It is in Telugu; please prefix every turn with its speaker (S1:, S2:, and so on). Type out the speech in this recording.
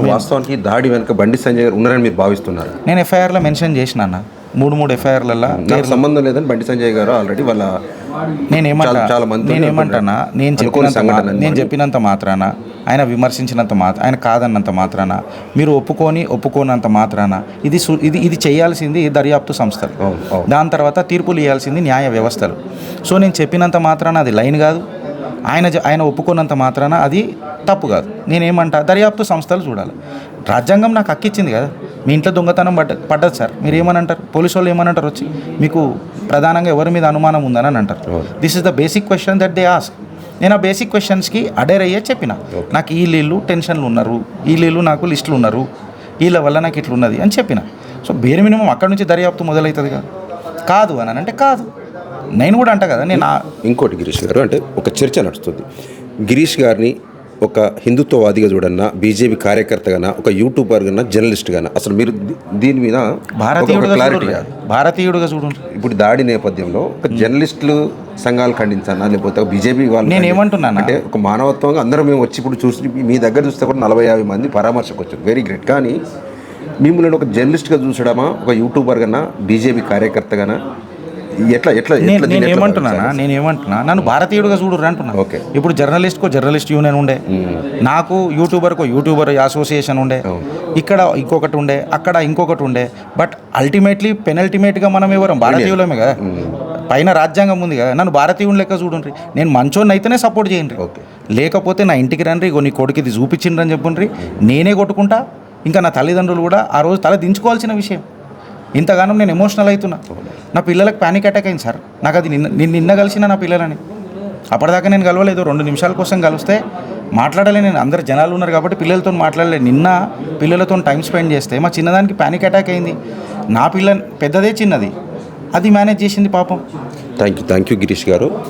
S1: వాస్తవానికి దాడి వెనుక బండి సంజయ్ గారు ఉన్నారని మీరు భావిస్తున్నారు.
S2: నేను ఎఫ్ఐఆర్లో మెన్షన్ చేసిన అన్న. మూడు మూడు ఎఫ్ఐఆర్లలో
S1: నాకు సంబంధం లేదని బండి సంజయ్ గారు ఆల్రెడీ వాళ్ళ
S2: నేనేమంటా
S1: చాలా- మంది
S2: నేనేమంటానా నేను చెప్పినంత నేను చెప్పినంత మాత్రాన ఆయన విమర్శించినంత మాత్ర ఆయన కాదన్నంత మాత్రాన మీరు ఒప్పుకొని ఒప్పుకోనంత మాత్రాన ఇది ఇది ఇది చేయాల్సింది దర్యాప్తు సంస్థలు. దాని తర్వాత తీర్పులు ఇవ్వాల్సింది న్యాయ వ్యవస్థలు. సో నేను చెప్పినంత మాత్రాన అది లైన్ కాదు. ఆయన ఆయన ఒప్పుకున్నంత మాత్రాన అది తప్పు కాదు. నేనేమంటా దర్యాప్తు సంస్థలు చూడాలి. రాజ్యాంగం నాకు హక్కిచ్చింది కదా. మీ ఇంట్లో దొంగతనం పడ్డ పడ్డది సార్. మీరు ఏమనంటారు పోలీసు వాళ్ళు ఏమనంటారు వచ్చి? మీకు ప్రధానంగా ఎవరి మీద అనుమానం ఉందని అని అంటారు. This is the basic question that they ask నేను ఆ బేసిక్ క్వశ్చన్స్కి అడేర్ అయ్యే చెప్పిన. నాకు ఈ వీళ్ళు టెన్షన్లు ఉన్నారు. ఈ వీళ్ళు నాకు లిస్టులు ఉన్నారు. వీళ్ళ వల్ల నాకు ఇట్లున్నది అని చెప్పిన. సో బేర్ మినిమం అక్కడ నుంచి దర్యాప్తు మొదలవుతుంది కదా కాదు అని అంటే కాదు. నేను కూడా అంట కదా నేను
S1: ఇంకోటి గిరీష్ గారు అంటే ఒక చర్చ నడుస్తుంది. గిరీష్ గారిని ఒక హిందుత్వవాదిగా చూడన్నా బీజేపీ కార్యకర్తగానా ఒక యూట్యూబర్ గానా జర్నలిస్ట్ గానా అసలు మీరు దీని మీద
S2: భారతీయుడుగా
S1: క్లారిటీ
S2: భారతీయుడుగా చూడండి
S1: ఇప్పుడు దాడి నేపథ్యంలో ఒక జర్నలిస్టులు సంఘాలు ఖండించానా లేకపోతే బీజేపీ వాళ్ళు
S2: నేను ఏమంటున్నానా?
S1: అంటే ఒక మానవత్వంగా అందరం మేము వచ్చి ఇప్పుడు చూసి మీ దగ్గర చూస్తే కూడా నలభై యాభై మంది పరామర్శకు వచ్చారు. వెరీ గ్రేట్ కానీ మిమ్మల్ని ఒక జర్నలిస్ట్గా చూసడమా ఒక యూట్యూబర్ గానా బీజేపీ కార్యకర్తగానా ఎట్లా ఎట్లా
S2: నేను ఏమంటున్నానా? నేను ఏమంటున్నా? నన్ను భారతీయుడుగా చూడరు అంటున్నా
S1: ఓకే.
S2: ఇప్పుడు జర్నలిస్ట్కో జర్నలిస్ట్ యూనియన్ ఉండే. నాకు యూట్యూబర్కో యూట్యూబర్ అసోసియేషన్ ఉండే. ఇక్కడ ఇంకొకటి ఉండే అక్కడ ఇంకొకటి ఉండే. బట్ అల్టిమేట్లీ పెనల్టిమేట్గా మనం ఎవరం? భారతీయులమే కదా? పైన రాజ్యాంగం ఉంది కదా? నన్ను భారతీయుని లెక్క చూడండి నేను మంచోని అయితేనే సపోర్ట్ చేయండి. లేకపోతే నా ఇంటికి రండి ఇగో నీ కొడుకు ఇది చూపించిండ్రని చెప్పండి నేనే కొట్టుకుంటా. ఇంకా నా తల్లిదండ్రులు కూడా ఆ రోజు తల దించుకోవాల్సిన విషయం. ఇంతగానం నేను ఎమోషనల్ అవుతున్నా. నా పిల్లలకు పానిక్ అటాక్ అయింది సార్. నాకు అది నిన్న నిన్న నిన్న కలిసిన నా పిల్లలని. అప్పటిదాకా నేను కలవలేదు. రెండు నిమిషాల కోసం కలిస్తే మాట్లాడలే నేను. అందరు జనాలు ఉన్నారు కాబట్టి పిల్లలతో మాట్లాడలేదు నిన్న పిల్లలతో టైం స్పెండ్ చేస్తే మా చిన్నదానికి పానిక్ అటాక్ అయింది. నా పిల్ల పెద్దదే చిన్నది. అది మేనేజ్ చేసింది పాపం.
S1: Thank you thank you Girish garu.